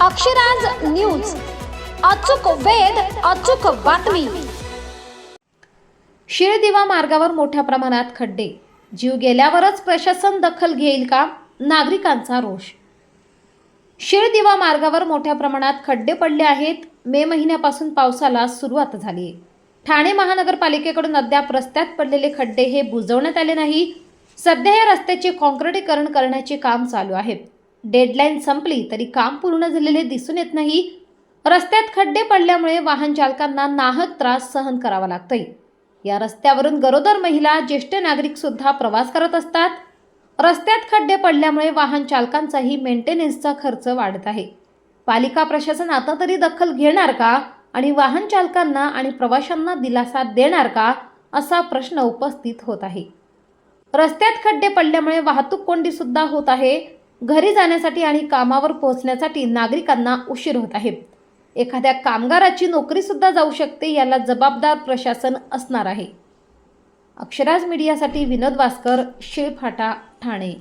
Akshraj news. अचूक वेध अचूक बातमी. शिळदिवा मार्गावर मोठ्या प्रमाणात खड्डे. जीव गेल्यावरच प्रशासन दखल घेईल का? नागरिकांचा रोष. शिळदिवा मार्गावर मोठ्या प्रमाणात खड्डे पडले आहेत. मे महिन्यापासून पावसाला सुरुवात झाली आहे. ठाणे महानगरपालिकेकडून अद्याप रस्त्यात पडलेले खड्डे हे बुजवण्यात आले नाही. सध्या या रस्त्याचे कॉन्क्रिटीकरण करण्याचे काम चालू आहे. डेडलाईन संपली तरी काम पूर्ण झालेले दिसून येत नाही. रस्त्यात खड्डे पडल्यामुळे वाहन चालकांना नाहक त्रास सहन करावा लागतोय. या रस्त्यावरून गरोदर महिला ज्येष्ठ नागरिक सुद्धा प्रवास करत असतात. रस्त्यात खड्डे पडल्यामुळे वाहन चालकांचाही मेंटेनन्सचा खर्च वाढत आहे. पालिका प्रशासन आता तरी दखल घेणार का? आणि वाहन चालकांना आणि प्रवाशांना दिलासा देणार का? असा प्रश्न उपस्थित होत आहे. रस्त्यात खड्डे पडल्यामुळे वाहतूक कोंडी सुद्धा होत आहे. घरी जाण्यासाठी आणि कामावर पोहोचण्यासाठी नागरिकांना उशीर होत आहे. एखाद्या कामगाराची नोकरीसुद्धा जाऊ शकते याला जबाबदार प्रशासन असणार आहे. अक्षराज मीडियासाठी विनोद वास्कर शिळफाटा ठाणे.